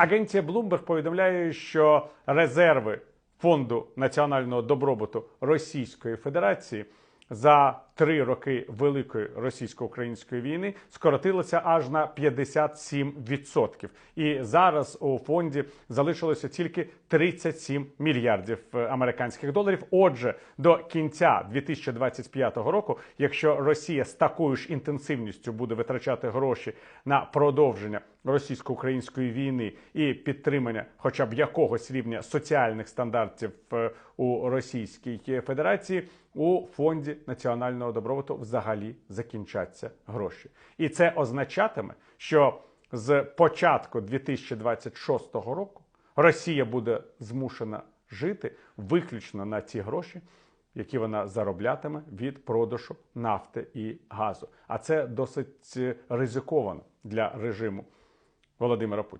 Агенція Bloomberg повідомляє, що резерви фонду національного добробуту Російської Федерації за три роки великої російсько-української війни скоротилося аж на 57%. І зараз у фонді залишилося тільки 37 мільярдів е, американських доларів. Отже, до кінця 2025 року, якщо Росія з такою ж інтенсивністю буде витрачати гроші на продовження російсько-української війни і підтримання, хоча б якогось рівня соціальних стандартів е, у Російській Федерації, у фонді національного добробуту взагалі закінчаться гроші, і це означатиме, що з початку 2026 року Росія буде змушена жити виключно на ті гроші, які вона зароблятиме від продажу нафти і газу. А це досить е, ризиковано для режиму Володимира Путіна.